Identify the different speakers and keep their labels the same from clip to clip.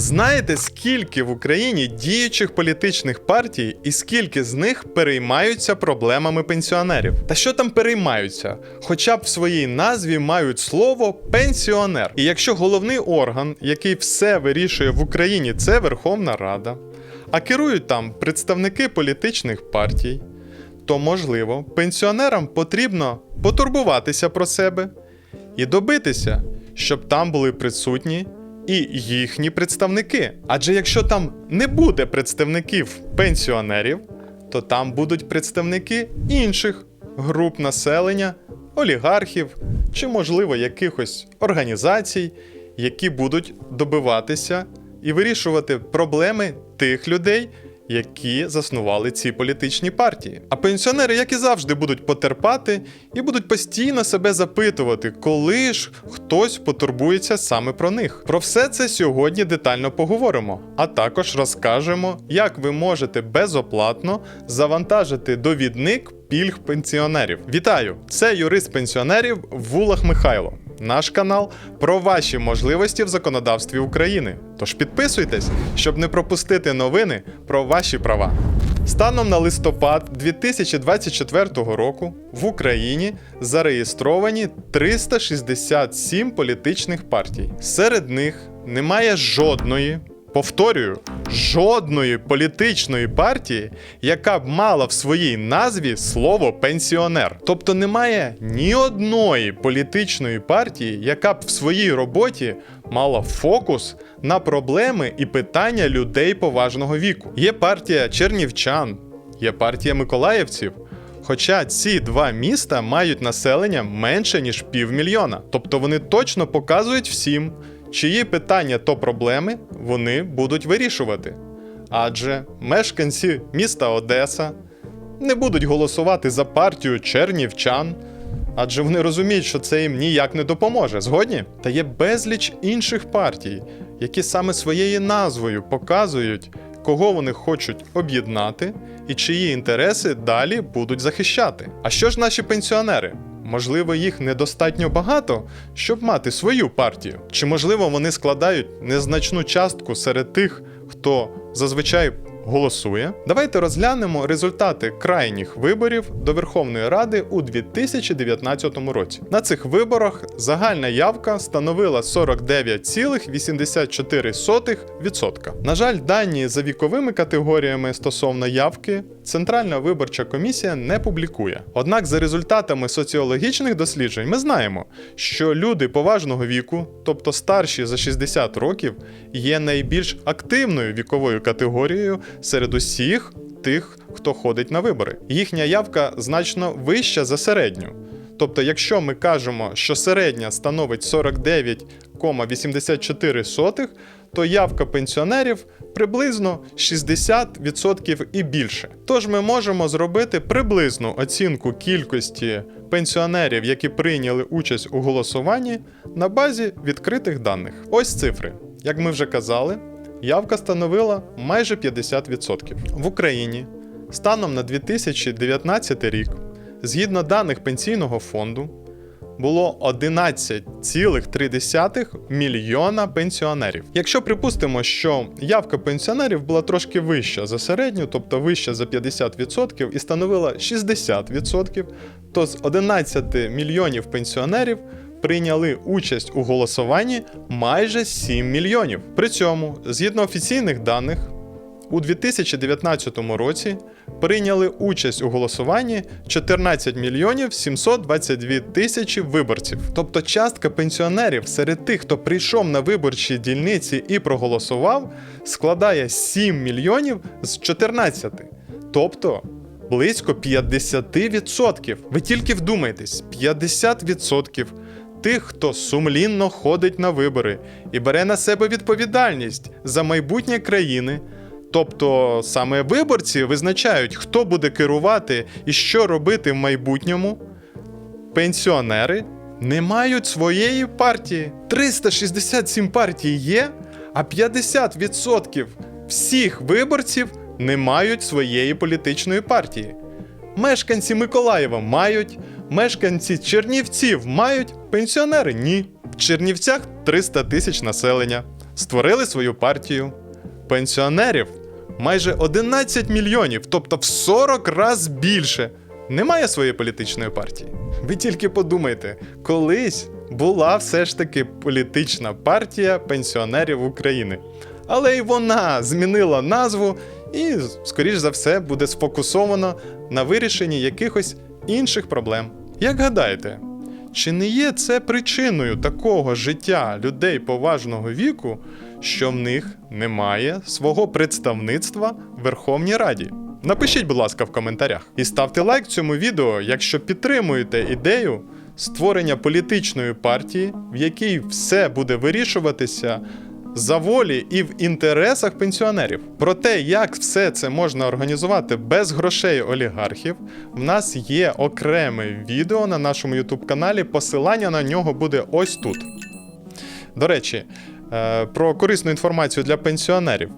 Speaker 1: Знаєте, скільки в Україні діючих політичних партій і скільки з них переймаються проблемами пенсіонерів? Та що там переймаються? Хоча б в своїй назві мають слово пенсіонер. І якщо головний орган, який все вирішує в Україні, це Верховна Рада, а керують там представники політичних партій, то можливо пенсіонерам потрібно потурбуватися про себе і добитися, щоб там були присутні і їхні представники. Адже якщо там не буде представників пенсіонерів, то там будуть представники інших груп населення, олігархів чи, можливо, якихось організацій, які будуть добиватися і вирішувати проблеми тих людей, які заснували ці політичні партії. А пенсіонери, як і завжди, будуть потерпати і будуть постійно себе запитувати, коли ж хтось потурбується саме про них. Про все це сьогодні детально поговоримо, а також розкажемо, як ви можете безоплатно завантажити довідник пільг пенсіонерів. Вітаю! Це юрист пенсіонерів Вулах Михайло. Наш канал про ваші можливості в законодавстві України. Тож підписуйтесь, щоб не пропустити новини про ваші права. Станом на листопад 2024 року в Україні зареєстровані 367 політичних партій. Серед них немає жодної, повторюю, жодної політичної партії, яка б мала в своїй назві слово пенсіонер. Тобто немає ні одної політичної партії, яка б в своїй роботі мала фокус на проблеми і питання людей поважного віку. Є партія чернівчан, є партія миколаївців. Хоча ці два міста мають населення менше ніж півмільйона. Тобто вони точно показують всім, чиї питання то проблеми вони будуть вирішувати. Адже мешканці міста Одеса не будуть голосувати за партію чернівчан, адже вони розуміють, що це їм ніяк не допоможе. Згодні? Та є безліч інших партій, які саме своєю назвою показують, кого вони хочуть об'єднати і чиї інтереси далі будуть захищати. А що ж наші пенсіонери? Можливо, їх недостатньо багато, щоб мати свою партію. Чи можливо вони складають незначну частку серед тих, хто зазвичай голосує? Давайте розглянемо результати крайніх виборів до Верховної Ради у 2019 році. На цих виборах загальна явка становила 49,84%. На жаль, дані за віковими категоріями стосовно явки Центральна виборча комісія не публікує. Однак, за результатами соціологічних досліджень, ми знаємо, що люди поважного віку, тобто старші за 60 років, є найбільш активною віковою категорією серед усіх тих, хто ходить на вибори. Їхня явка значно вища за середню. Тобто, якщо ми кажемо, що середня становить 49,84, то явка пенсіонерів приблизно 60% і більше. Тож ми можемо зробити приблизну оцінку кількості пенсіонерів, які прийняли участь у голосуванні на базі відкритих даних. Ось цифри. Як ми вже казали, явка становила майже 50%. В Україні станом на 2019 рік, згідно даних пенсійного фонду, було 11,3 мільйона пенсіонерів. Якщо припустимо, що явка пенсіонерів була трошки вища за середню, тобто вища за 50% і становила 60%, то з 11 мільйонів пенсіонерів прийняли участь у голосуванні майже 7 мільйонів. При цьому, згідно офіційних даних, у 2019 році прийняли участь у голосуванні 14 мільйонів 722 тисячі виборців. Тобто частка пенсіонерів серед тих, хто прийшов на виборчі дільниці і проголосував, складає 7 мільйонів з 14. Тобто близько 50%. Ви тільки вдумайтесь, 50% тих, хто сумлінно ходить на вибори і бере на себе відповідальність за майбутнє країни. Тобто саме виборці визначають, хто буде керувати і що робити в майбутньому. Пенсіонери не мають своєї партії. 367 партій є, а 50% всіх виборців не мають своєї політичної партії. Мешканці Миколаєва мають, мешканці Чернівців мають, пенсіонери ні. В Чернівцях 300 тисяч населення. створили свою партію. Пенсіонерів майже 11 мільйонів, тобто в 40 раз більше. Немає своєї політичної партії. Ви тільки подумайте, колись була все ж таки політична партія пенсіонерів України. Але й вона змінила назву і, скоріш за все, буде сфокусовано на вирішенні якихось інших проблем. Як гадаєте, чи не є це причиною такого життя людей поважного віку, що в них немає свого представництва в Верховній Раді? Напишіть, будь ласка, в коментарях. І ставте лайк цьому відео, якщо підтримуєте ідею створення політичної партії, в якій все буде вирішуватися за волі і в інтересах пенсіонерів. Про те, як все це можна організувати без грошей олігархів, в нас є окреме відео на нашому YouTube каналі. Посилання на нього буде ось тут. До речі, про корисну інформацію для пенсіонерів.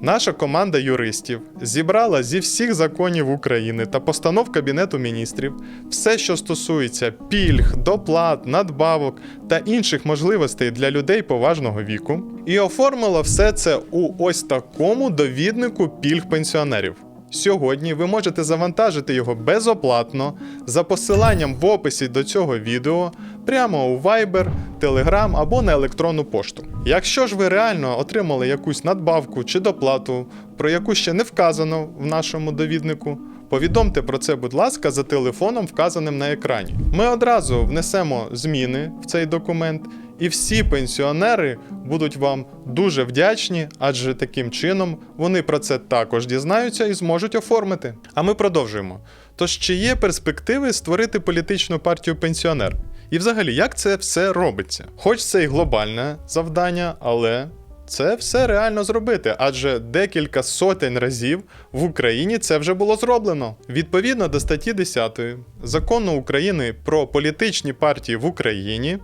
Speaker 1: Наша команда юристів зібрала зі всіх законів України та постанов Кабінету міністрів все, що стосується пільг, доплат, надбавок та інших можливостей для людей поважного віку, і оформила все це у ось такому довіднику пільг пенсіонерів. Сьогодні ви можете завантажити його безоплатно за посиланням в описі до цього відео прямо у Viber, Telegram або на електронну пошту. Якщо ж ви реально отримали якусь надбавку чи доплату, про яку ще не вказано в нашому довіднику, повідомте про це, будь ласка, за телефоном, вказаним на екрані. Ми одразу внесемо зміни в цей документ. І всі пенсіонери будуть вам дуже вдячні, адже таким чином вони про це також дізнаються і зможуть оформити. А ми продовжуємо. Тож чи є перспективи створити політичну партію пенсіонер? І взагалі, як це все робиться? Хоч це і глобальне завдання, але це все реально зробити, адже декілька сотень разів в Україні це вже було зроблено. Відповідно до статті 10 закону України про політичні партії в Україні.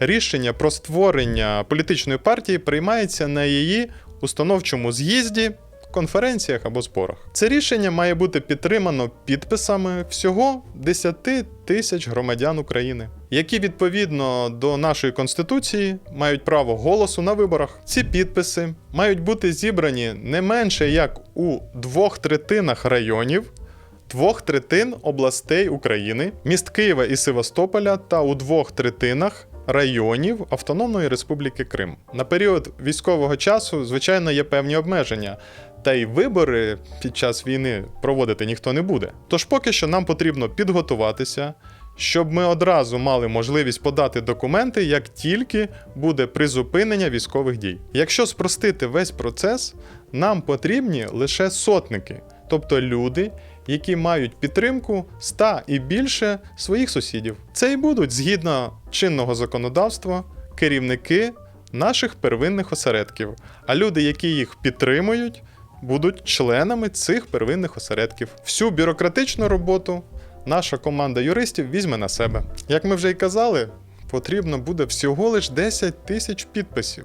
Speaker 1: Рішення про створення політичної партії приймається на її установчому з'їзді, конференціях або зборах. Це рішення має бути підтримано підписами всього 10 тисяч громадян України, які відповідно до нашої конституції мають право голосу на виборах. Ці підписи мають бути зібрані не менше як у двох третинах районів двох третин областей України, міст Києва і Севастополя та у двох третинах районів Автономної Республіки Крим. На період військового часу, звичайно, є певні обмеження. Та й вибори під час війни проводити ніхто не буде. Тож поки що нам потрібно підготуватися, щоб ми одразу мали можливість подати документи, як тільки буде призупинення військових дій. Якщо спростити весь процес, нам потрібні лише сотники, тобто люди, які мають підтримку 100 і більше своїх сусідів. Це і будуть згідно чинного законодавства керівники наших первинних осередків, а люди, які їх підтримують, будуть членами цих первинних осередків. Всю бюрократичну роботу наша команда юристів візьме на себе. Як ми вже й казали, потрібно буде всього лиш 10 тисяч підписів.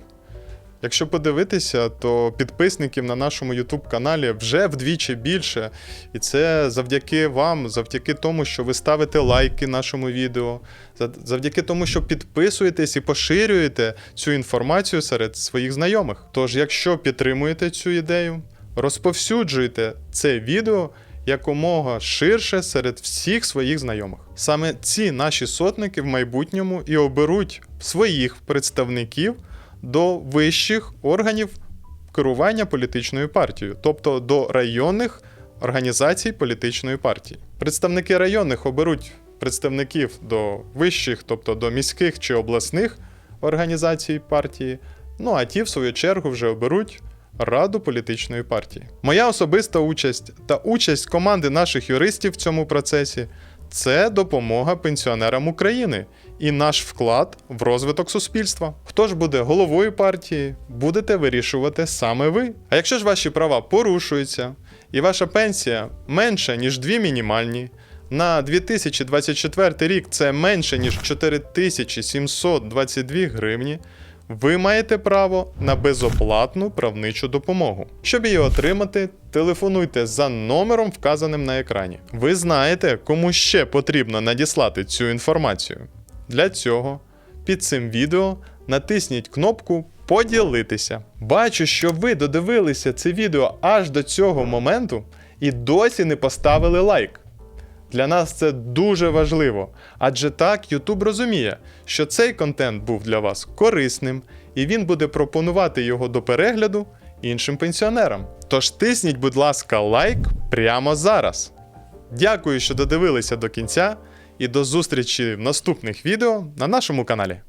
Speaker 1: Якщо подивитися, то підписників на нашому YouTube каналі вже вдвічі більше. І це завдяки вам, завдяки тому, що ви ставите лайки нашому відео, завдяки тому, що підписуєтесь і поширюєте цю інформацію серед своїх знайомих. Тож, якщо підтримуєте цю ідею, розповсюджуйте це відео якомога ширше серед всіх своїх знайомих. Саме ці наші сотники в майбутньому і оберуть своїх представників до вищих органів керування політичною партією, тобто до районних організацій політичної партії. Представники районних оберуть представників до вищих, тобто до міських чи обласних організацій партії. Ну а ті, в свою чергу, вже оберуть раду політичної партії. Моя особиста участь та участь команди наших юристів в цьому процесі це допомога пенсіонерам України і наш вклад в розвиток суспільства. Хто ж буде головою партії, будете вирішувати саме ви. А якщо ж ваші права порушуються і ваша пенсія менша, ніж дві мінімальні, на 2024 рік це менше ніж 4722 гривні. Ви маєте право на безоплатну правничу допомогу. Щоб її отримати, телефонуйте за номером, вказаним на екрані. Ви знаєте, кому ще потрібно надіслати цю інформацію. Для цього під цим відео натисніть кнопку поділитися. Бачу, що ви додивилися це відео аж до цього моменту і досі не поставили лайк. Для нас це дуже важливо, адже так YouTube розуміє, що цей контент був для вас корисним і він буде пропонувати його до перегляду іншим пенсіонерам. Тож тисніть, будь ласка, лайк прямо зараз. Дякую, що додивилися до кінця, і до зустрічі в наступних відео на нашому каналі.